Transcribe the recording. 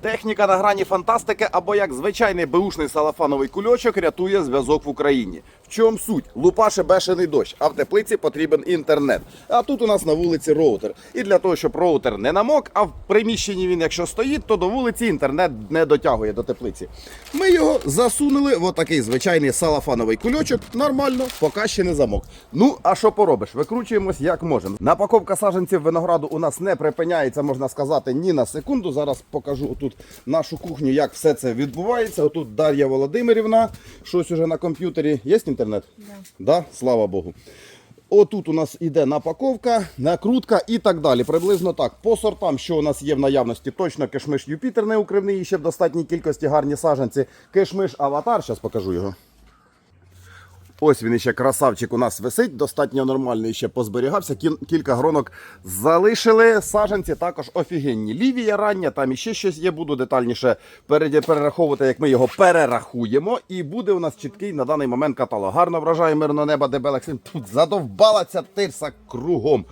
Техніка на грані фантастики або як звичайний беушний салафановий кульочок рятує зв'язок в Україні. Чому суть? Лупаше бешений дощ, а в теплиці потрібен інтернет. А тут у нас на вулиці роутер. І для того, щоб роутер не намок, а в приміщенні він, якщо стоїть, то до вулиці інтернет не дотягує до теплиці. Ми його засунули в отакий звичайний салафановий кульочок. Нормально, поки ще не замок. Ну, а що поробиш? Викручуємось як можемо. Напаковка саджанців винограду у нас не припиняється, можна сказати, ні на секунду. Зараз покажу тут нашу кухню, як все це відбувається. Отут Дар'я Володимирівна, щось уже на комп'ютері. Є інтернет? Да. да? Слава Богу. Отут у нас іде напаковка, накрутка і так далі. Приблизно так. По сортам, що у нас є в наявності, точно кишмиш Юпітер не укривний, і ще в достатній кількості гарні саджанці. Кишмиш Аватар, зараз покажу його. Ось він іще красавчик у нас висить, достатньо нормальний ще позберігався. Кілька гронок залишили. Саджанці також офігенні. Лівія рання, там іще щось є. Буду детальніше перераховувати, як ми його перерахуємо. І буде у нас чіткий на даний момент каталог. Гарно вражає мирно неба, дебелексин. Тут задовбала ця тирса кругом.